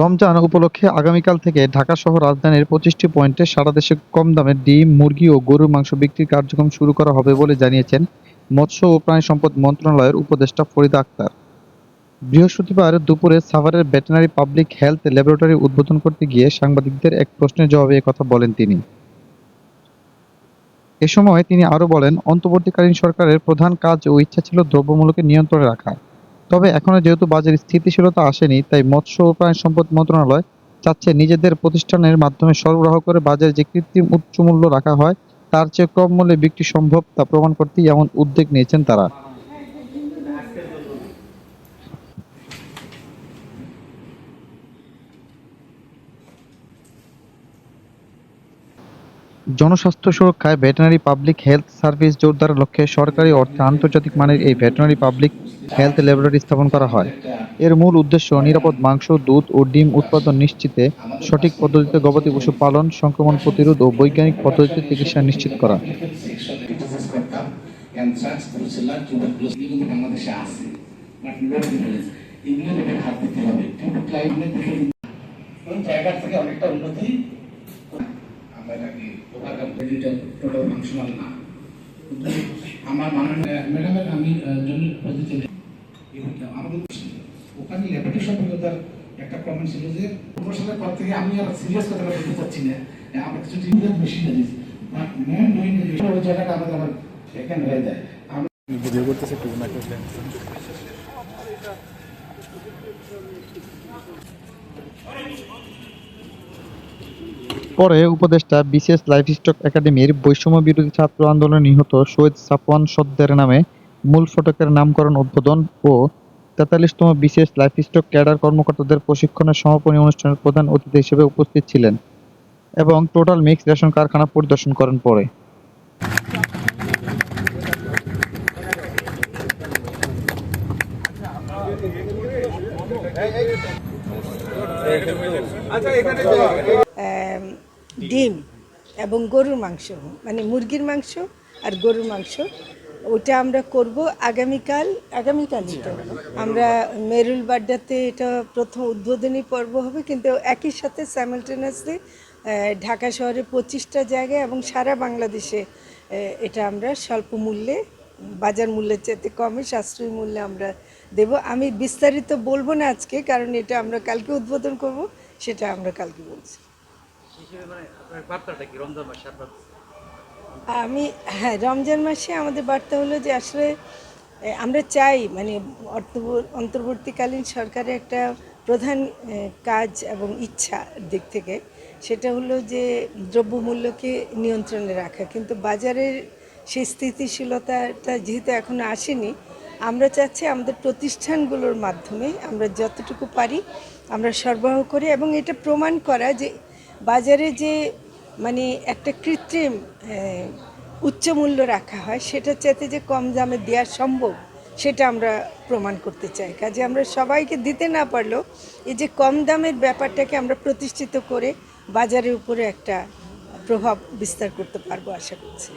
রমজান উপলক্ষে আগামীকাল থেকে ঢাকা সহ রাজধানীর পঁচিশটি পয়েন্টে সারা দেশে কম দামে ডিম, মুরগি ও গরুর মাংস বিক্রির কার্যক্রম শুরু করা হবে বলে জানিয়েছেন মৎস্য ও প্রাণী সম্পদ মন্ত্রণালয়ের উপদেষ্টা ফরিদা আক্তার। বৃহস্পতিবার দুপুরে সাভারের ভেটেনারি পাবলিক হেলথ ল্যাবরেটরি উদ্বোধন করতে গিয়ে সাংবাদিকদের এক প্রশ্নের জবাবে একথা বলেন তিনি। এ সময় তিনি আরও বলেন, অন্তর্বর্তীকালীন সরকারের প্রধান কাজ ও ইচ্ছা ছিল দ্রব্যমূল্যকে নিয়ন্ত্রণে রাখা। তবে এখনও যেহেতু বাজারে স্থিতিশীলতা আসেনি, তাই মৎস্য ও প্রাণী সম্পদ মন্ত্রণালয় চাচ্ছে নিজেদের প্রতিষ্ঠানের মাধ্যমে সরবরাহ করে বাজারে যে কৃত্রিম উচ্চ মূল্য রাখা হয়, তার চেয়ে কম মূল্যে বিক্রি সম্ভব তা প্রমাণ করতেই এমন উদ্যোগ নিয়েছেন তারা। জনস্বাস্থ্য সুরক্ষায় ভেটেনারি পাবলিক হেলথ সার্ভিস জোরদারের লক্ষ্যে সরকারি অর্থে আন্তর্জাতিক মানের এই ভেটেনারি পাবলিক হেলথ ল্যাবরেটরি স্থাপন করা হয়। এর মূল উদ্দেশ্য নিরাপদ মাংস, দুধ ও ডিম উৎপাদন নিশ্চিতে সঠিক পদ্ধতিতে গবাদি পশু পালন, সংক্রমণ প্রতিরোধ ও বৈজ্ঞানিক পদ্ধতিতে চিকিৎসা নিশ্চিত করা। জায়গা থেকে অনেকটা উন্নতি আমরা এটাকে ওভারকাম টোটাল ফাংশনাল না। কিন্তু আমার মাননীয় ম্যাডামের আমি জন্য পদ্ধতি আমাদের ওখানে ল্যাবরেটরি সম্পর্কে তার একটা কমেন্ট ছিল যে সালের পর থেকে আমি আর সিরিয়াস কথা বলতে চাচ্ছি না। আমরা কিছু টিউবের মেশিনারিজ বাট ম্যান ডুইং ওই জায়গাটা আমাদের আবার সেকেন্ড হয়ে যায়। আমরা ভিডিও করতেছে পরে উপদেষ্টা বিসিএস লাইভস্টক একাডেমির বৈষম্য বিরোধী ছাত্র আন্দোলনে নিহত শহীদ সাফওয়ান সদ্দের নামে মূল ফটকের নামকরণ উদ্বোধন ও তেতাল্লিশতম বিসিএস লাইভস্টক ক্যাডার কর্মকর্তাদের প্রশিক্ষণের সমাপনী অনুষ্ঠানের প্রধান অতিথি হিসেবে উপস্থিত ছিলেন এবং টোটাল মিক্স রেশন কারখানা পরিদর্শন করেন পরে। আম, ডিম এবং গরুর মাংস মানে মুরগির মাংস আর গরুর মাংস। ওটা আমরা করব আগামীকাল আগামীকালই তো। আমরা মেরুল বাড্ডাতে এটা প্রথম উদ্বোধনী পর্ব হবে কিন্তু একই সাথে স্যামেলটেনাসলি ঢাকা শহরে পঁচিশটা জায়গায় এবং সারা বাংলাদেশে এটা আমরা স্বল্প মূল্যে বাজার মূল্যের চাইতে কমে সাশ্রয়ী মূল্যে আমরা দেব। আমি বিস্তারিত বলব না আজকে কারণ এটা আমরা কালকে উদ্বোধন করব সেটা আমরা কালকে বলছি। আমি হ্যাঁ রমজান মাসে আমাদের বার্তা হলো যে আসলে আমরা চাই মানে অন্তর্বর্তীকালীন সরকারের একটা প্রধান কাজ এবং ইচ্ছা দিক থেকে। সেটা হলো যে দ্রব্যমূল্যকে নিয়ন্ত্রণে রাখা। কিন্তু বাজারের সেই স্থিতিশীলতাটা যেহেতু এখনও আসেনি, আমরা চাচ্ছি আমাদের প্রতিষ্ঠানগুলোর মাধ্যমে আমরা যতটুকু পারি আমরা সরবরাহ করি এবং এটা প্রমাণ করা যে বাজারে যে মানে একটা কৃত্রিম উচ্চ মূল্য রাখা হয় সেটা চাইতে যে কম দামে দেওয়া সম্ভব, সেটা আমরা প্রমাণ করতে চাই। কাজে আমরা সবাইকে দিতে না পারলেও এই যে কম দামের ব্যাপারটাকে আমরা প্রতিষ্ঠিত করে বাজারের উপরে একটা প্রভাব বিস্তার করতে পারব, আশা করছে।